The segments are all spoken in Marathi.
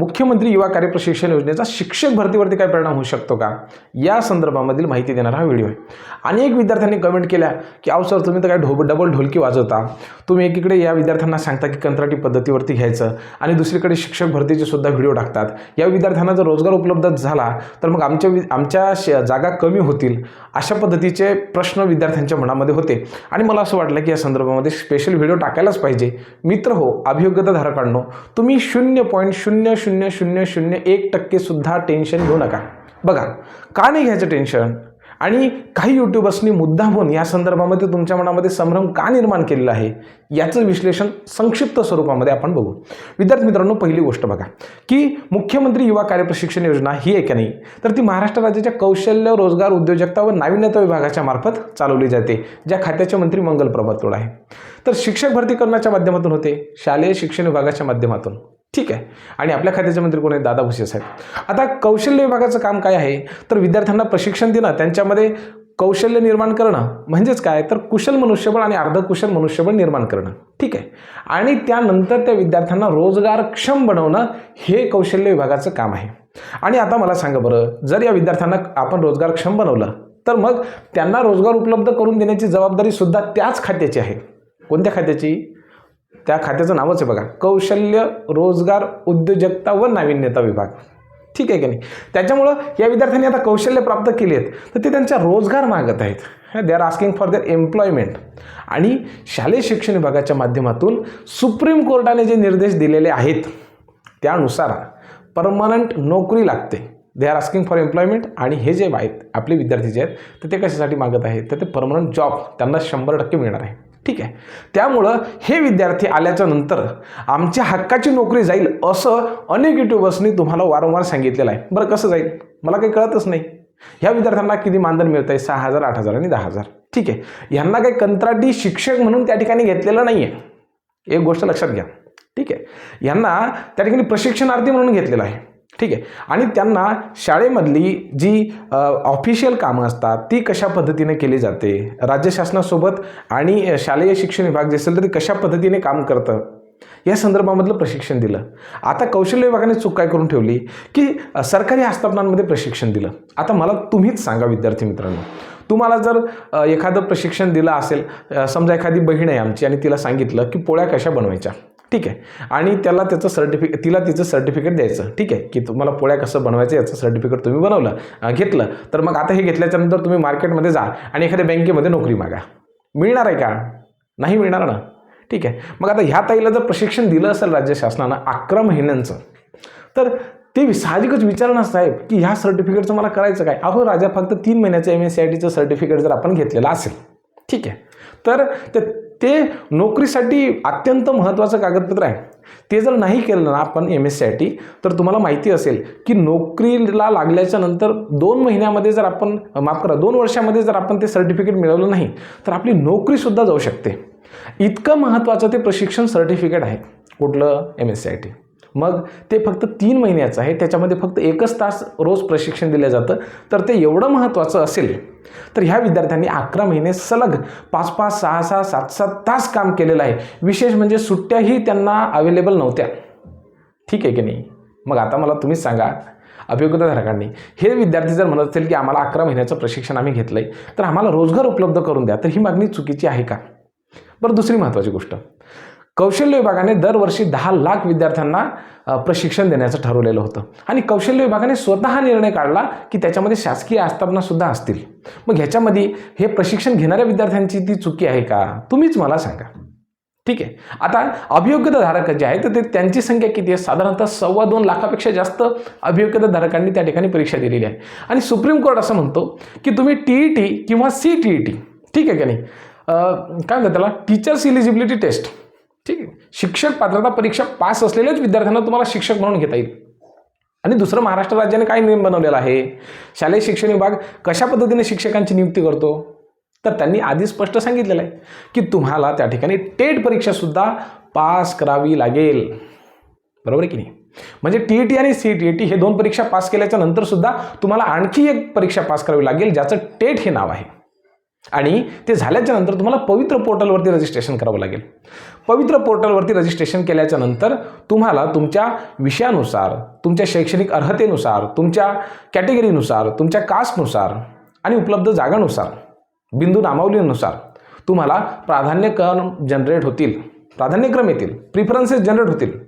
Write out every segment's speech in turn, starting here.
मुख्यमंत्री युवा कार्यप्रशिक्षण योजनेचा शिक्षक भरतीवरती काय परिणाम होऊ शकतो का? या संदर्भामधील माहिती देणारा हा व्हिडिओ आहे. अनेक विद्यार्थ्यांनी कमेंट केल्या की अहो सर तुम्ही तर काय ढोब डबल ढोलकी वाजवता. तुम्ही एकीकडे या विद्यार्थ्यांना सांगता की कंत्राटी पद्धतीवरती घ्यायचं आणि दुसरीकडे शिक्षक भरतीचे सुद्धा व्हिडिओ टाकतात. या विद्यार्थ्यांना जर रोजगार उपलब्ध झाला तर मग आमच्या वि आमच्या श जागा कमी होतील. अशा पद्धतीचे प्रश्न विद्यार्थ्यांच्या मनामध्ये होते. आणि मला असं वाटलं की या संदर्भामध्ये स्पेशल व्हिडिओ टाकायलाच पाहिजे. मित्र हो अभियोग्यता धारकांनो तुम्ही शून्य पॉईंट शून्य शून्य शून्य शून्य एक टक्केसुद्धा टेन्शन घेऊ नका. बघा का नाही घ्यायचं टेन्शन? आणि काही युट्यूबर्सनी मुद्दामून या संदर्भामध्ये तुमच्या मनामध्ये संभ्रम का निर्माण केलेला आहे? याचं विश्लेषण संक्षिप्त स्वरूपामध्ये आपण बघू. विद्यार्थी मित्रांनो पहिली गोष्ट बघा की मुख्यमंत्री युवा कार्य प्रशिक्षण योजना ही आहे का नाही? तर ती महाराष्ट्र राज्याच्या कौशल्य रोजगार उद्योजकता व नाविन्यता विभागाच्या मार्फत चालवली जाते ज्या खात्याचे मंत्री मंगल प्रभातोड आहे. तर शिक्षक भरतीकरणाच्या माध्यमातून होते शालेय शिक्षण विभागाच्या माध्यमातून. ठीक आहे. आणि आपल्या खात्याचे मंत्री कोण आहेत? दादा भुसे साहेब. आता कौशल्य विभागाचं काम काय आहे? तर विद्यार्थ्यांना प्रशिक्षण देणं त्यांच्यामध्ये कौशल्य निर्माण करणं म्हणजेच काय? तर कुशल मनुष्यबळ आणि अर्धकुशल मनुष्यबळ निर्माण करणं. ठीक आहे. आणि त्यानंतर त्या विद्यार्थ्यांना रोजगारक्षम बनवणं हे कौशल्य विभागाचं काम आहे. आणि आता मला सांगा बरं जर या विद्यार्थ्यांना आपण रोजगारक्षम बनवलं तर मग त्यांना रोजगार उपलब्ध करून देण्याची जबाबदारी सुद्धा त्याच खात्याची आहे. कोणत्या खात्याची? त्या खात्याचं नावच आहे बघा. कौशल्य रोजगार उद्योजकता व नाविन्यता विभाग. ठीक आहे की नाही? त्याच्यामुळं या विद्यार्थ्यांनी आता कौशल्य प्राप्त केली आहेत तर ते त्यांच्या रोजगार मागत आहेत. They are asking for their employment आणि शालेय शिक्षण विभागाच्या माध्यमातून सुप्रीम कोर्टाने जे निर्देश दिलेले आहेत त्यानुसार परमनंट नोकरी लागते. They are asking for employment आणि हे जे आहेत आपले विद्यार्थी जे आहेत तर ते कशासाठी मागत आहेत? तर ते परमनंट जॉब त्यांना शंभर टक्के मिळणार आहे. ठीक आहे. त्यामुळं हे विद्यार्थी आल्याच्यानंतर आमच्या हक्काची नोकरी जाईल असं अनेक युट्यूबर्सनी तुम्हाला वारंवार सांगितलेलं आहे. बरं कसं जाईल? मला काही कळतच नाही. ह्या विद्यार्थ्यांना किती मानधन मिळत आहे सहा हजार आठ हजार आणि दहा हजार. ठीक आहे. ह्यांना काही कंत्राटी शिक्षक म्हणून त्या ठिकाणी घेतलेलं नाही आहे एक गोष्ट लक्षात घ्या. ठीक आहे. यांना त्या ठिकाणी प्रशिक्षणार्थी म्हणून घेतलेलं आहे. ठीक आहे. आणि त्यांना शाळेमधली जी ऑफिशियल कामं असतात ती कशा पद्धतीने केली जाते? राज्य शासनासोबत आणि शालेय शिक्षण विभाग जे असेल तर ते कशा पद्धतीने काम करतं? या संदर्भामधलं प्रशिक्षण दिलं. आता कौशल्य विभागाने चूक काय करून ठेवली? की सरकारी आस्थापनांमध्ये प्रशिक्षण दिलं. आता मला तुम्हीच सांगा विद्यार्थी मित्रांनो. तुम्हाला जर एखादं प्रशिक्षण दिलं असेल समजा एखादी बहीण आहे आमची आणि तिला सांगितलं की पोळ्या कशा बनवायच्या? ठीक आहे. आणि त्याला त्याचं सर्टिफिकेट तिला तिचं सर्टिफिकेट द्यायचं. ठीक आहे. की तुम्हाला पोळ्या कसं बनवायचं याचं सर्टिफिकेट तुम्ही बनवलं घेतलं. तर मग आता हे घेतल्याच्यानंतर तुम्ही मार्केटमध्ये जा आणि एखाद्या बँकेमध्ये नोकरी मागा. मिळणार आहे का? नाही मिळणार ना? ठीक आहे. मग आता ह्या ताईला जर प्रशिक्षण दिलं असेल राज्य शासनानं अकरा महिन्यांचं तर ते साहजिकच विचारणार साहेब की ह्या सर्टिफिकेटचं मला करायचं काय? अहो राजा फक्त तीन महिन्याचं एम एस सी आय टीचं सर्टिफिकेट जर आपण घेतलेलं असेल ठीक आहे. तर ते ते नोकरीसाठी अत्यंत महत्त्वाचं कागदपत्र आहे. ते जर नाही केलं ना आपण M S C I T तर तुम्हाला माहिती असेल की नोकरीला लागल्याच्या नंतर दोन महिन्यामध्ये जर आपण माफ करा दोन वर्षामध्ये जर आपण ते सर्टिफिकेट मिळवलं नाही तर आपली नोकरीसुद्धा जाऊ शकते. इतकं महत्त्वाचं ते प्रशिक्षण सर्टिफिकेट आहे. कुठलं? M S C I T मग ते फक्त तीन महिन्याचं आहे. त्याच्यामध्ये फक्त एकच तास रोज प्रशिक्षण दिलं जातं. तर ते एवढं महत्त्वाचं असेल तर ह्या विद्यार्थ्यांनी अकरा महिने सलग पाच पाच सहा सहा सात सात तास काम केलेलं आहे. विशेष म्हणजे सुट्ट्याही त्यांना अवेलेबल नव्हत्या. ठीक आहे की नाही? मग आता मला तुम्हीच सांगा अभियोग्यताधारकांनी हे विद्यार्थी जर म्हणत असेल की आम्हाला अकरा महिन्याचं प्रशिक्षण आम्ही घेतलं आहे तर आम्हाला रोजगार उपलब्ध करून द्या. तर ही मागणी चुकीची आहे का? बरं दुसरी महत्त्वाची गोष्ट. कौशल्य विभागाने दरवर्षी दहा लाख विद्यार्थ्यांना प्रशिक्षण देण्याचं ठरवलेलं होतं. आणि कौशल्य विभागाने स्वतः निर्णय काढला की त्याच्यामध्ये शासकीय आस्थापनासुद्धा असतील. मग ह्याच्यामध्ये हे प्रशिक्षण घेणाऱ्या विद्यार्थ्यांची ती चुकी आहे का? तुम्हीच मला सांगा. ठीक आहे. आता अभियोग्यताधारक जे आहे तर ते त्यांची संख्या किती आहे? साधारणतः सव्वा दोन लाखापेक्षा जास्त अभियोग्यताधारकांनी त्या ठिकाणी परीक्षा दिलेली आहे. आणि सुप्रीम कोर्ट असं म्हणतो की तुम्ही टी ई टी किंवा सी टी ई टी ठीक आहे का नाही? काय म्हणतात त्याला? Teachers eligibility test. ठीक आहे. शिक्षक पात्रता परीक्षा पास असलेल्याच विद्यार्थ्यांना तुम्हाला शिक्षक म्हणून घेता येईल. आणि दुसरं महाराष्ट्र राज्याने काय नियम बनवलेला आहे? शालेय शिक्षण विभाग कशा पद्धतीने शिक्षकांची नियुक्ती करतो? तर त्यांनी आधी स्पष्ट सांगितलेलं आहे की तुम्हाला त्या ठिकाणी टेट परीक्षासुद्धा पास करावी लागेल. बरोबर आहे की नाही? म्हणजे टी ई टी आणि सी टी ई टी हे दोन परीक्षा पास केल्याच्या नंतरसुद्धा तुम्हाला आणखी एक परीक्षा पास करावी लागेल ज्याचं टेट हे नाव आहे. आणि ते झाल्याच्यानंतर तुम्हाला पवित्र पोर्टलवरती रजिस्ट्रेशन करावं लागेल. पवित्र पोर्टलवरती रजिस्ट्रेशन केल्याच्यानंतर तुम्हाला तुमच्या विषयानुसार तुमच्या शैक्षणिक अर्हतेनुसार तुमच्या कॅटेगरीनुसार तुमच्या कास्टनुसार आणि उपलब्ध जागानुसार बिंदू नामावलीनुसार तुम्हाला प्राधान्यक्रम जनरेट होतील. प्राधान्यक्रम येतील. प्रिफरन्सेस जनरेट होतील.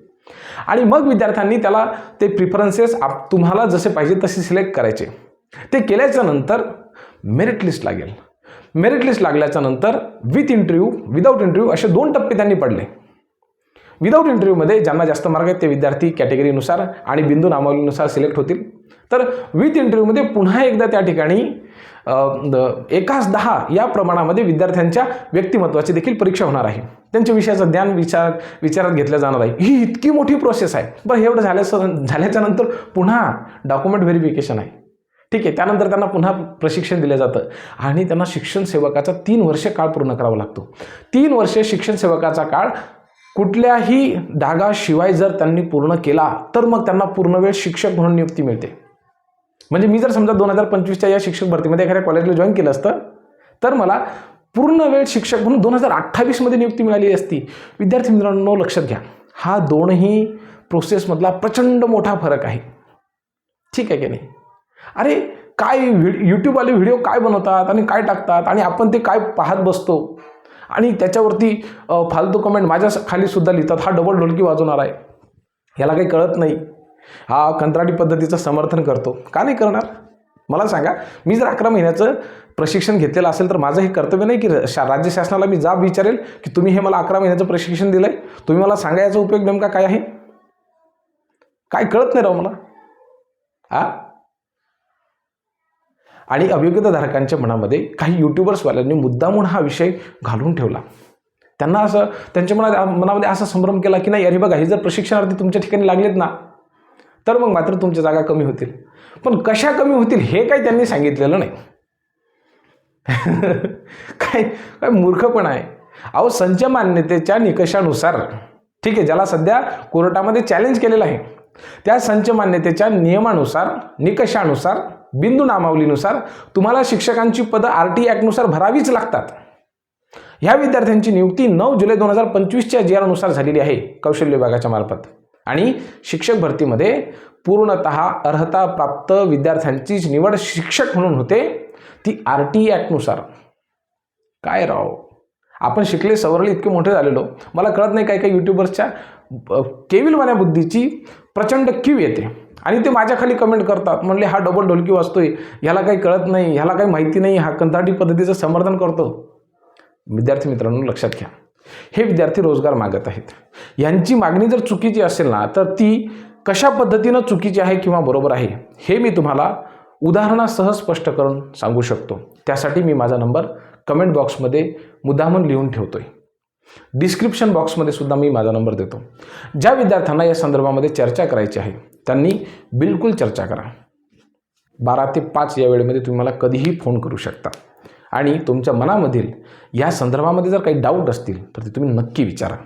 आणि मग विद्यार्थ्यांनी त्याला ते प्रिफरन्सेस आप तुम्हाला जसे पाहिजे तसे सिलेक्ट करायचे. ते केल्याच्यानंतर मेरिट लिस्ट लागेल. मेरिट लिस्ट लागल्याच्या नंतर विथ इंटरव्ह्यू विदाऊट इंटरव्ह्यू असे दोन टप्पे त्यांनी पडले. विदाऊट इंटरव्ह्यूमध्ये ज्यांना जास्त मार्क आहेत ते विद्यार्थी कॅटेगरीनुसार आणि बिंदू नामावलीनुसार सिलेक्ट होतील. तर विथ इंटरव्ह्यूमध्ये पुन्हा एकदा त्या ठिकाणी एकाच दहा या प्रमाणामध्ये विद्यार्थ्यांच्या व्यक्तिमत्वाची देखील परीक्षा होणार आहे. त्यांच्या विषयाचं ज्ञान विचार विचारात घेतलं जाणार आहे. ही इतकी मोठी प्रोसेस आहे. बरं एवढं झाल्याचं झाल्याच्यानंतर पुन्हा डॉक्युमेंट व्हेरिफिकेशन आहे. ठीक आहे त्यानंतर त्यांना पुन्हा प्रशिक्षण दिलं जातं. आणि त्यांना शिक्षण सेवकाचा तीन वर्ष काळ पूर्ण करावा लागतो. तीन वर्ष शिक्षण सेवकाचा काळ कुठल्याही डागाशिवाय जर त्यांनी पूर्ण केला तर मग त्यांना पूर्णवेळ शिक्षक म्हणून नियुक्ती मिळते. म्हणजे मी जर समजा दोन हजार पंचवीसच्या या शिक्षक भरतीमध्ये एखाद्या कॉलेजला जॉईन केलं असतं तर मला पूर्ण वेळ शिक्षक म्हणून दोन हजार अठ्ठावीसमध्ये नियुक्ती मिळाली असती. विद्यार्थी मित्रांनो लक्षात घ्या. हा दोनही प्रोसेसमधला प्रचंड मोठा फरक आहे. ठीक आहे की नाही? अरे काय व्हिड यूट्यूबवाले व्हिडिओ काय बनवतात आणि काय टाकतात आणि आपण ते काय पाहत बसतो? आणि त्याच्यावरती फालतू कमेंट माझ्या खाली सुद्धा लिहितात. हा डबल ढोलकी वाजवणार आहे. याला काही कळत नाही. हा कंत्राटी पद्धतीचं समर्थन करतो. का नाही करणार? मला सांगा. मी जर अकरा महिन्याचं प्रशिक्षण घेतलेलं असेल तर माझं हे कर्तव्य नाही की शा राज्य शासनाला मी जाब विचारेल की तुम्ही हे मला अकरा महिन्याचं प्रशिक्षण दिलं आहे तुम्ही मला सांगायचा उपयोग नेमका काय आहे? काय कळत नाही राव मला. हा आणि अभियोग्यताधारकांच्या मनामध्ये काही युट्यूबर्सवाल्यांनी मुद्दामून हा विषय घालून ठेवला. त्यांना असं त्यांच्या मनात मनामध्ये असा संभ्रम केला की नाही अरे बघा हे जर प्रशिक्षणार्थी तुमच्या ठिकाणी लागलेत ना तर मग मात्र तुमच्या जागा कमी होतील. पण कशा कमी होतील हे काही त्यांनी सांगितलेलं नाही. काय काय मूर्खपणा आहे. अहो संच मान्यतेच्या निकषानुसार ठीक आहे ज्याला सध्या कोर्टामध्ये चॅलेंज केलेलं आहे त्या संच मान्यतेच्या नियमानुसार निकषानुसार बिंदू नामावलीनुसार तुम्हाला शिक्षकांची पदं आर टी ॲक्टनुसार भरावीच लागतात. ह्या विद्यार्थ्यांची नियुक्ती नऊ जुलै दोन हजार पंचवीसच्या जी आरनुसार झालेली आहे कौशल्य विभागाच्या मार्फत. आणि शिक्षक भरतीमध्ये पूर्णत अर्हता प्राप्त विद्यार्थ्यांचीच निवड शिक्षक म्हणून होते ती आर टी ॲक्टनुसार. काय राव? आपण शिकले सवरले इतके मोठे झालेलो. मला कळत नाही काही काही यूट्यूबर्सच्या केविलवाण्या बुद्धीची प्रचंड क्यू येते. आणि ते माझ्याखाली कमेंट करतात. म्हणले हा डबल ढोलकी वाचतोय ह्याला काही कळत नाही. ह्याला काही माहिती नाही. हा कंत्राटी पद्धतीचं समर्थन करतो. विद्यार्थी मित्रांनो लक्षात घ्या. हे विद्यार्थी रोजगार मागत आहेत. यांची मागणी जर चुकीची असेल ना तर ती कशा पद्धतीनं चुकीची आहे किंवा बरोबर आहे हे मी तुम्हाला उदाहरणासह स्पष्ट करून सांगू शकतो. त्यासाठी मी माझा नंबर कमेंट बॉक्समध्ये मुद्दामून लिहून ठेवतो आहे डिस्क्रिप्शन बॉक्समध्ये सुद्धा मी माझा नंबर देतो. ज्या विद्यार्थ्यांना या संदर्भामध्ये चर्चा करायची आहे त्यांनी बिलकुल चर्चा करा. बारा ते पाच या वेळेमध्ये तुम्ही मला कधीही फोन करू शकता. आणि तुमच्या मनामधील या संदर्भामध्ये जर काही डाऊट असतील तर ते तुम्ही नक्की विचारा.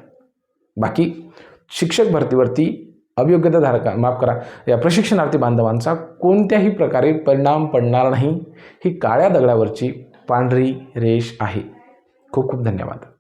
बाकी शिक्षक भरतीवरती अभियोग्यताधारका माफ करा या प्रशिक्षणार्थी बांधवांचा कोणत्याही प्रकारे परिणाम पडणार नाही ही काळ्या दगडावरची पांढरी रेष आहे. खूप खूप धन्यवाद.